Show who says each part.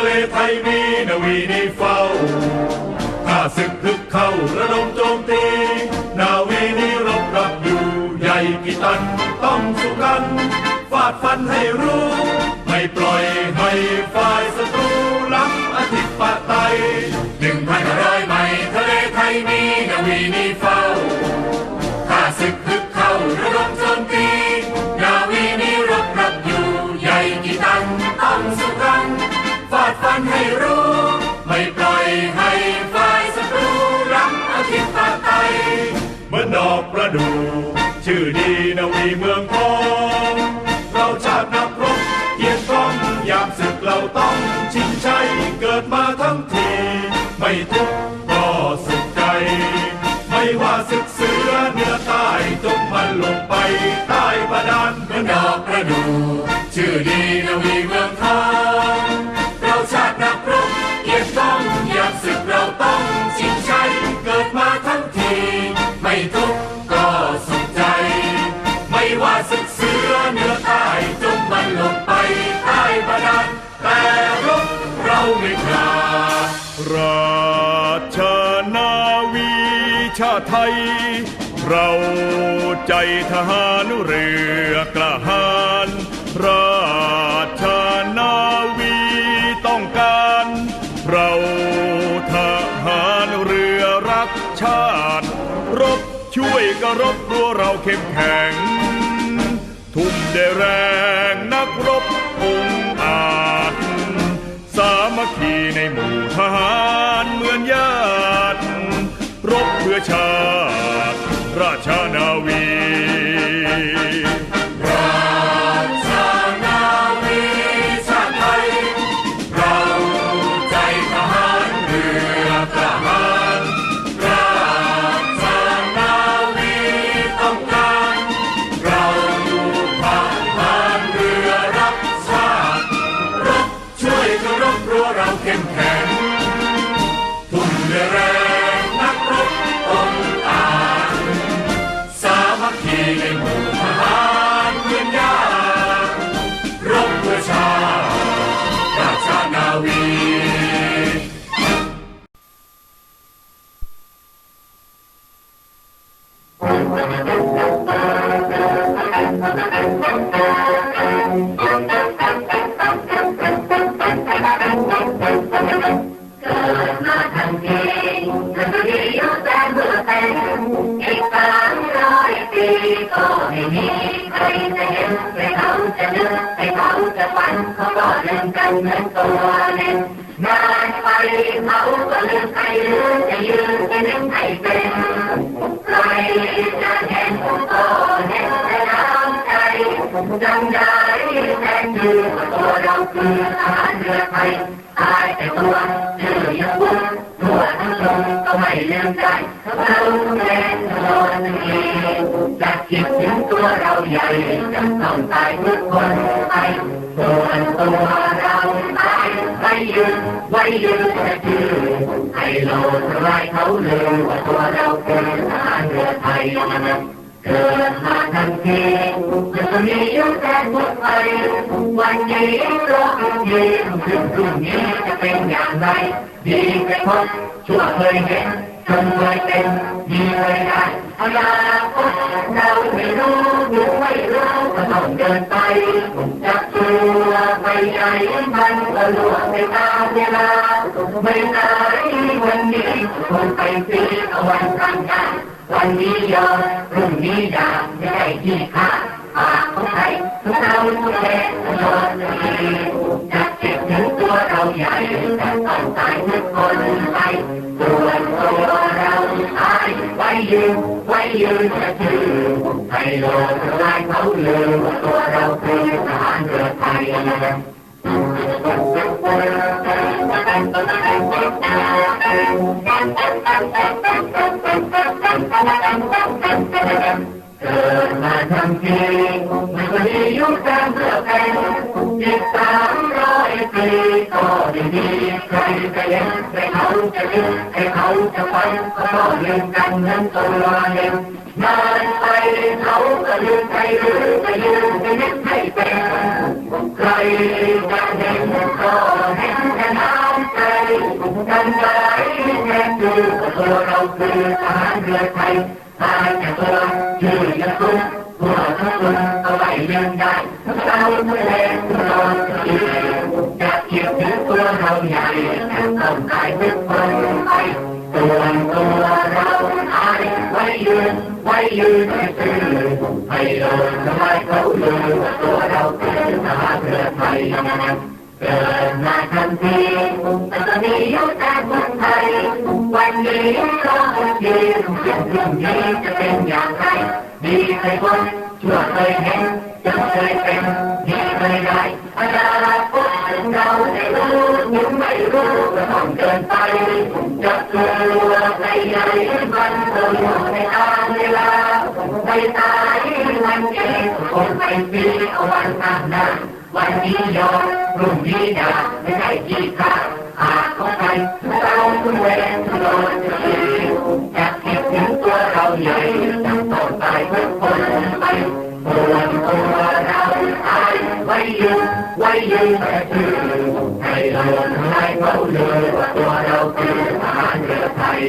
Speaker 1: ะเลไทยมีนาวีนีเฝ้าข้าศึกพึกเข้าระดมโจมตี นาวีนี้รบรับอยู่ใหญ่กี่ตัน ต้องสู้กัน ฟาดฟันให้รู้ ไม่ปล่อยให้ ดีนวีเมืองทองเราชาตินักรบเกียรติกองยามศึกเราต้องชิงชัยเกิดมาทั้งที ไม่ทุกข์ก็สุขใจ ไม่ว่าศึกเสือเหนือใต้จงมันลงไปใต้บาดาลเหมือนดอกประดู่ ราชนาวี
Speaker 2: ชาไทย เราใจทหารเรือกล้าหาญราชนาวีต้องการ เราทหารเรือรักชาติ รบช่วยกรบรัวเราเข้มแข็ง ทุ่มได้แรงนักรบองอาจสามัคคีในหมู่ทหาร ร
Speaker 1: ให้เขาจะ
Speaker 3: นึกให้เขาจะฝันเขาก็เล่นกันเหมือนตัวเล่นนานไปเขาก็ลืมใครหรือจะยืนจะนึกให้เป็นใครจะเห็นก็เห็นแต่น้ำใจจำได้แทนยืนตัวเราคือทหารเรือไทยตายแต่ตัวชื่อยังบุญทั่วทั้งลมก็ไม่ลืมใจเรา คิดถึงตัวเราใหญ่จะต้องตายทุกคนไปส่วนตัวเราตายไว้ยืนไว้ยืนแต่ชื่อให้โลดไล่เขาลืมว่าตัวเราคือทหารเรือไทยมันเกิดมาทันทีจะมีอยู่แต่พวกไทยวันนี้โลกยืนถึงพรุ่งนี้จะเป็นอย่างไรดีไปพบชั่วเคยเห็น จนเคยเป็นมีเคยได้อนาคตเราไม่รู้ดูไม่รู้ก็ต้องเดินไปผมจับตัวไปไหนมันก็ลวงไปตามเวลาไม่นานวันนี้คงไปปีเอวันกลางกายวันนี้ยอมพรุ่งนี้ดาบไม่ได้ที่ข้าปากของใครทุกเราทุกแดนตลอดเล ไว้ยืนจะถือให้โลกลายเขาลืมว่าตัวเราคือทหารเรือไทยเกิดมาทั้งทีไม่เคยอยู่แต่เพื่อแข่งอีกสามร้อยปีก็ไม่มีใครจะเห็นให้เขาจะลืมให้เขาจะฝันก็ต้องลืมกันนั้นตัวเอง นานไปเขาก็ลืมใครหรือจะยืนจะนึกให้เป็นใครจะเห็นก็เห็นแต่น้ำใจกันไว้แน่คือตัวเราคือทหารเรือไทยตายแต่ตัวชื่อยังคุ้นพวกทุกคนเอาไว้ยังได้เราเมื่อแรงนอนที่อยากเก็บถึงตัวเราใหญ่ต้องตายทุกคนไปตัวตัว ไว้ยืนคือให้โดนทำไมเขาลืมตัวเราคือทหาเรือไทยเกิดมาทันทีแต่ตอนนี้อยู่แต่เมืองไทยวันนี้ก็ดีสิ่งที่นี้จะเป็นอย่างไรดีเคยพ้นชั่วเคยเห็นจะเคยเป็นดีเคยได้อนาคตถึงเราได้รู้ยังไม่รู้ก็ต้องเกินไปจะกลัวในใหญ่มันตัวอยู่ในทางเวลา ไปตายวันเก่งคนเปปีเอาวันข้งหน้าวันนี้ยอมรุ่งนี้ดาไม่ได้ที่ข้าหากเขาไปเราคุณเวรทุรนทุรีจะเก็บถึงตัวเราใหญ่ตั้งต้นไปเมื่อคนไปปวดตัวเราตายไว้ยืนไว้ยืนแต่คือให้เราให้เขาเลยว่าตัวเราคือทหารเรือไทย